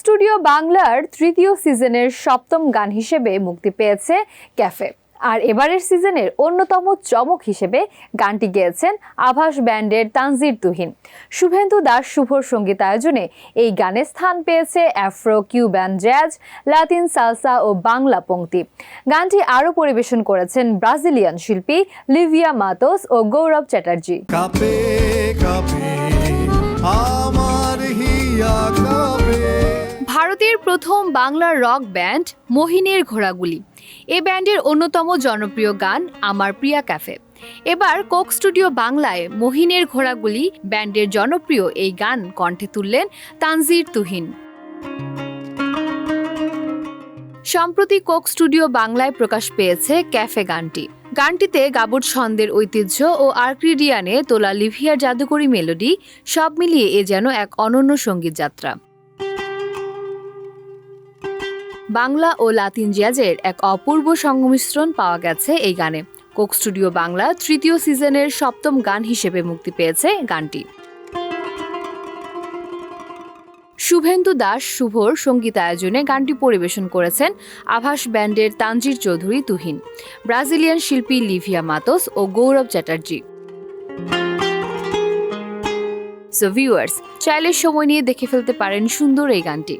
Studio বাংলার তৃতীয় সিজনের সপ্তম গান হিসেবে মুক্তি পেয়েছে ক্যাফে। আর এবারের সিজনের অন্যতম চমক হিসেবে গানটি গেয়েছেন আভাস ব্যান্ডের তানজির তুহিন। শুভেন্দু দাস শুভর সঙ্গীতায়োজনে এই গানে স্থান পেয়েছে Afro Cuban jazz Latin salsa ও বাংলা পংক্তি গানটি আরও পরিবেশন করেছেন ব্রাজিলিয়ান শিল্পী লিভিয়া মাতোস ও গৌরব চ্যাটার্জি। ভারতের প্রথম বাংলা রক ব্যান্ড মোহিনীর ঘোড়াগুলি। এ ব্যান্ডের অন্যতম জনপ্রিয় গান আমার প্রিয়া ক্যাফে। এবার কোক স্টুডিও বাংলায় মোহিনের ঘোড়াগুলি ব্যান্ডের জনপ্রিয় এই গান কণ্ঠে তুললেন তানজির তুহিন। সম্প্রতি কোক স্টুডিও বাংলায় প্রকাশ পেয়েছে ক্যাফে গানটি। গানটিতে গাবুর ছন্দের ঐতিহ্য ও আর্ক্রিডিয়ানে তোলা লিভিয়ার জাদুকরী মেলোডি সব মিলিয়ে এ যেন এক অনন্য সংগীত যাত্রা। বাংলা ও লাতিন জ্যাজের এক অপূর্ব সংমিশ্রণ পাওয়া গেছে এই গানে। কোক স্টুডিও বাংলা তৃতীয় সিজনের সপ্তম গান হিসেবে মুক্তি পেয়েছে গানটি। শুভেন্দু দাস শুভর সঙ্গীতায়োজনে গানটি পরিবেশন করেছেন আভাস ব্যান্ডের তানজির চৌধুরী তুহিন, ব্রাজিলিয়ান শিল্পী লিভিয়া মাতোস ও গৌরব চ্যাটার্জি। সো ভিউয়ার্স চাইলে সময় নিয়ে দেখে ফেলতে পারেন সুন্দর এই গানটি।